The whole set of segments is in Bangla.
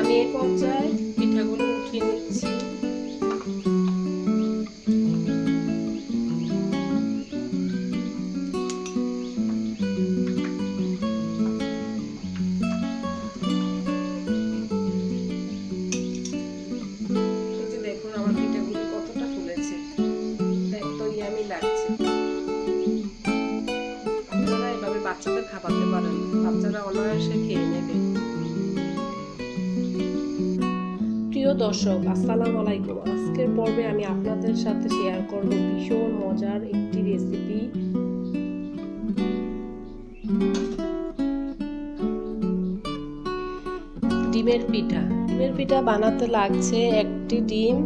আমি এই পর্যায়ে পিঠাগুলো উঠিয়ে নিচ্ছি। বাচ্চাদের খাওয়াতে পারেন বাচ্চারা অনায়াসে খেয়ে প্রিয় দর্শক, আসসালামু আলাইকুম। আজকের পর্বে আমি আপনাদের সাথে শেয়ার করব ভীষণ মজার একটি রেসিপি ডিমের পিঠা। ডিমের পিঠা বানাতে লাগছে একটি ডিম,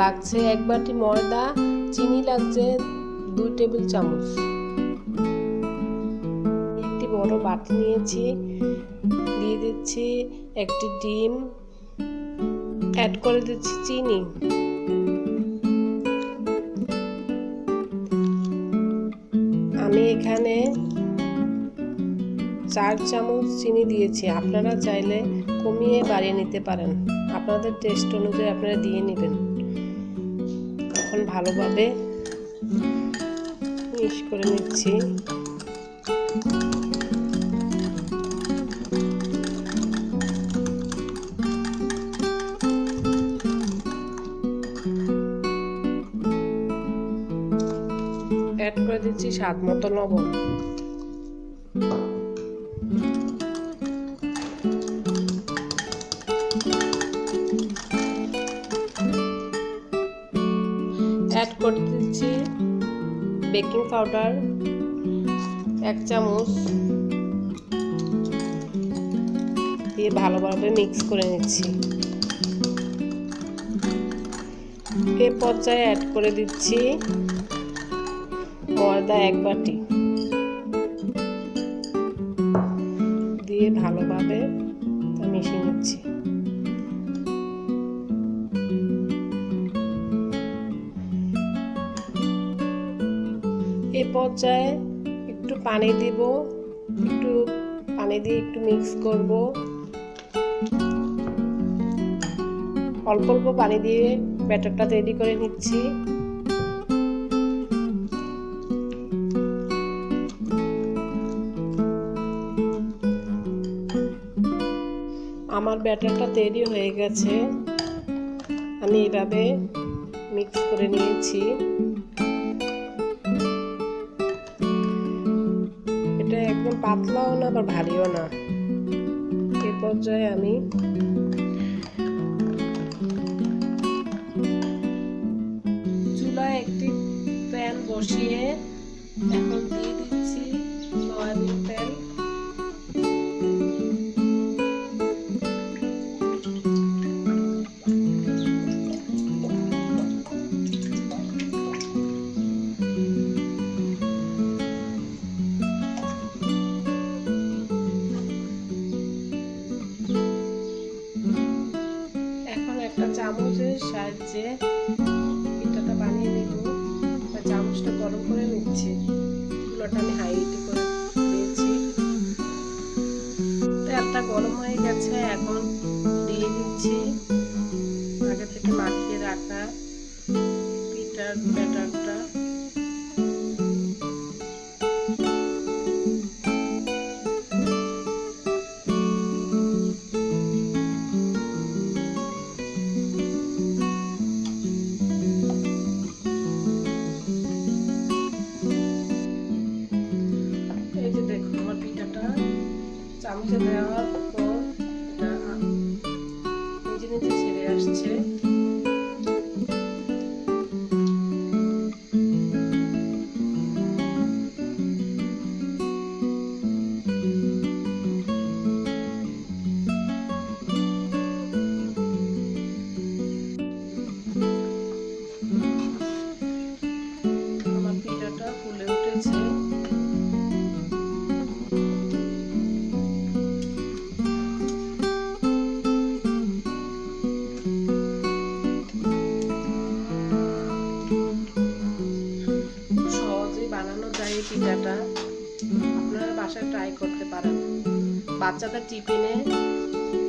লাগছে এক বাটি ময়দা, চিনি লাগছে দুই টেবিল চামচ। একটি বড় বাটি নিয়েছি, দিয়ে দিচ্ছি একটি ডিম অ্যাড করে দিচ্ছি চিনি। আমি এখানে চার চামচ চিনি দিয়েছি। আপনারা চাইলে কমিয়ে বাড়িয়ে নিতে পারেন। আপনাদের টেস্ট অনুযায়ী আপনারা দিয়ে নেবেন। এখন ভালোভাবে মিক্স করে নিচ্ছি। দিচ্ছি স্বাদ মতো লবণ। অ্যাড করে দিচ্ছি বেকিং পাউডার এক চামচ। দিয়ে ভালোভাবে মিক্স করে নিচ্ছি। এ পর্যায়ে অ্যাড করে দিচ্ছি ময়দা এক বাটি। দিয়ে ভালোভাবে তা মিশিয়ে নিচ্ছি। এ পর্যায়ে একটু পানি দিব, একটু পানি দিয়ে একটু মিক্স করব। অল্প অল্প পানি দিয়ে ব্যাটারটা তৈরি করে নিচ্ছি। আমার ব্যাটারটা তৈরি হয়ে গেছে। আমি এভাবে মিক্স করে নিয়েছি। এটা একদম পাতলাও না, আবার ভারীও না। এ পর্যায়ে আমি চুলায় একটি প্যান বসিয়ে এখন দিয়ে দিচ্ছি সয়াবিন। করে এগুলোটা আমি হাই হিটে করে দিয়েছি। তেলটা গরম হয়ে গেছে, এখন দিয়ে দিচ্ছি। আগে থেকে মাখিয়ে রাখা পিঠার ব্যাটারটা। পারেন বাচ্চাদের টিফিনে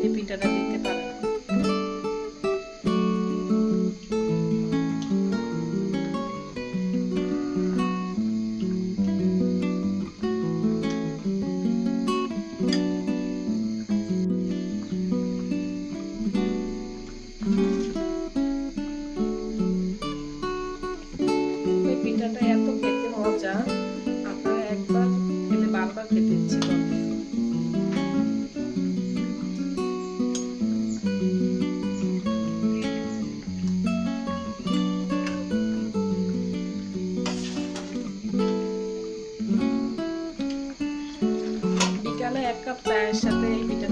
এই পিঠাটা দিতে পারেন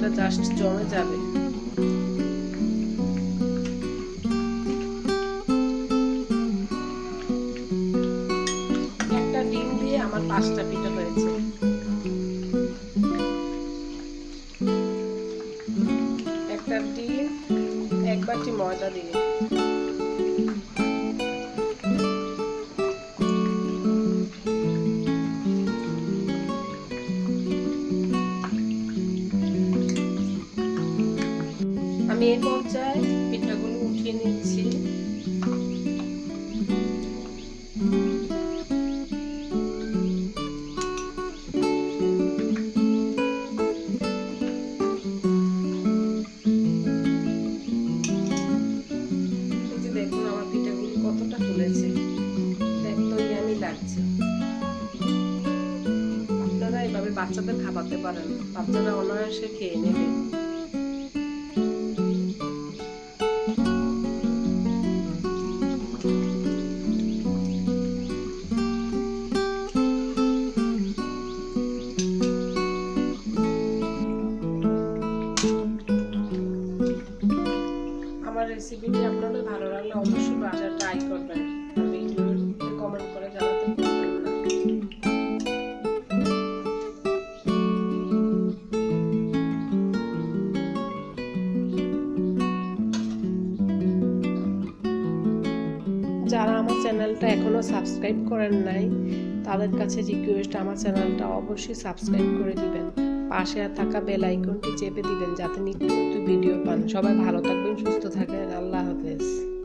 এই জাস্ট জমে যাবে। একটা ডিম দিয়ে আমার পাঁচটা পিঠা হয়েছে। একটা ডিম, এক বাটি ময়দা দিয়ে। আমি এই পর্যায়ে পিঠাগুলো উঠিয়ে নিচ্ছি। দেখুন আমার পিঠাগুলো কতটা ফুলেছে। দেখতেই আমি লাগছে। আপনারা এভাবে বাচ্চাদের খাওয়াতে পারেন বাচ্চারা অনায়াসে খেয়ে নেবে। রেসিপিটি আপনাদের ভালো লাগলে অবশ্যই বাসায় ট্রাই করবেন ভিডিওতে কমেন্ট করে জানাতে যারা আমার চ্যানেলটা এখনও সাবস্ক্রাইব করেন নাই, তাদের কাছে রিকোয়েস্ট আমার চ্যানেলটা অবশ্যই সাবস্ক্রাইব করে দিবেন। পাশে থাকা বেল আইকনটি চেপে দিবেন যাতে নিত্য নতুন ভিডিও পান। সবাই ভালো থাকবেন, সুস্থ থাকবেন। আল্লাহ হাফেজ।